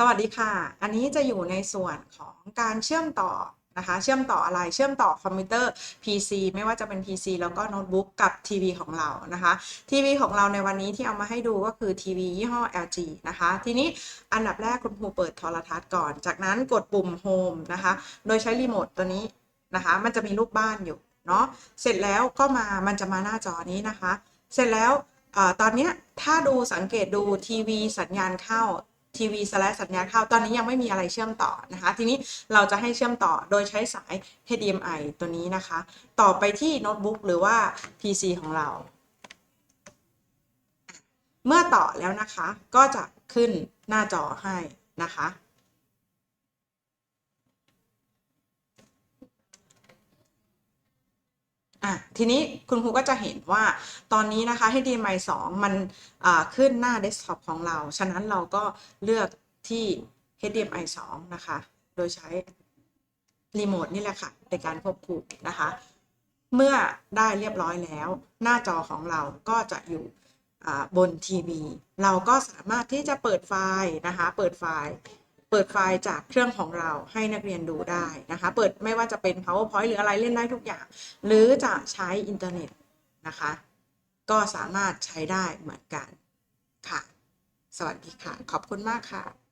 สวัสดีค่ะ อันนี้จะอยู่ในส่วนของการเชื่อมต่อนะคะ เชื่อมต่ออะไร เชื่อมต่อคอมพิวเตอร์ PC ไม่ว่าจะเป็น PC แล้วก็โน้ตบุ๊กกับทีวีของเรานะคะ ทีวีของเราในวันนี้ที่เอามาให้ดูก็คือทีวียี่ห้อ LG นะคะ ทีนี้อันดับแรกคุณครูเปิดโทรทัศน์ก่อน จากนั้นกดปุ่ม Home นะคะ โดยใช้รีโมทตัวนี้นะคะ มันจะมีรูปบ้านอยู่เนาะ เสร็จแล้วก็มา มันจะมาหน้าจอนี้นะคะ เสร็จแล้วอตอนนี้ถ้าดูสังเกตดูทีวีสัญญาณเข้า ทีวีสแลสัญญาเข้า ตอนนี้ยังไม่มีอะไรเชื่อมต่อนะคะ ทีนี้เราจะให้เชื่อมต่อโดยใช้สาย HDMI ตัวนี้นะคะ ต่อไปที่โน้ตบุ๊กหรือว่า PC ของเรา เมื่อต่อแล้วนะคะ ก็จะขึ้นหน้าจอให้นะคะ อะทีนี้คุณครูก็จะเห็นว่าตอนนี้นะคะ HDMI 2 มันขึ้นหน้าเดสก์ท็อปของเรา ฉะนั้นเราก็เลือกที่ HDMI 2 นะคะ โดยใช้รีโมทนี่แหละค่ะ ในการควบคุมนะคะ เมื่อได้เรียบร้อยแล้ว หน้าจอของเราก็จะอยู่บนทีวี เราก็สามารถที่จะเปิดไฟล์นะคะ เปิดไฟล์ ปิดไฟล์จากเครื่องของเราให้นักเรียนดูได้นะคะ เปิดไม่ว่าจะเป็น powerpoint หรืออะไรเล่นได้ทุกอย่าง หรือจะใช้อินเทอร์เน็ตนะคะ ก็สามารถใช้ได้เหมือนกันค่ะ สวัสดีค่ะ ขอบคุณมากค่ะ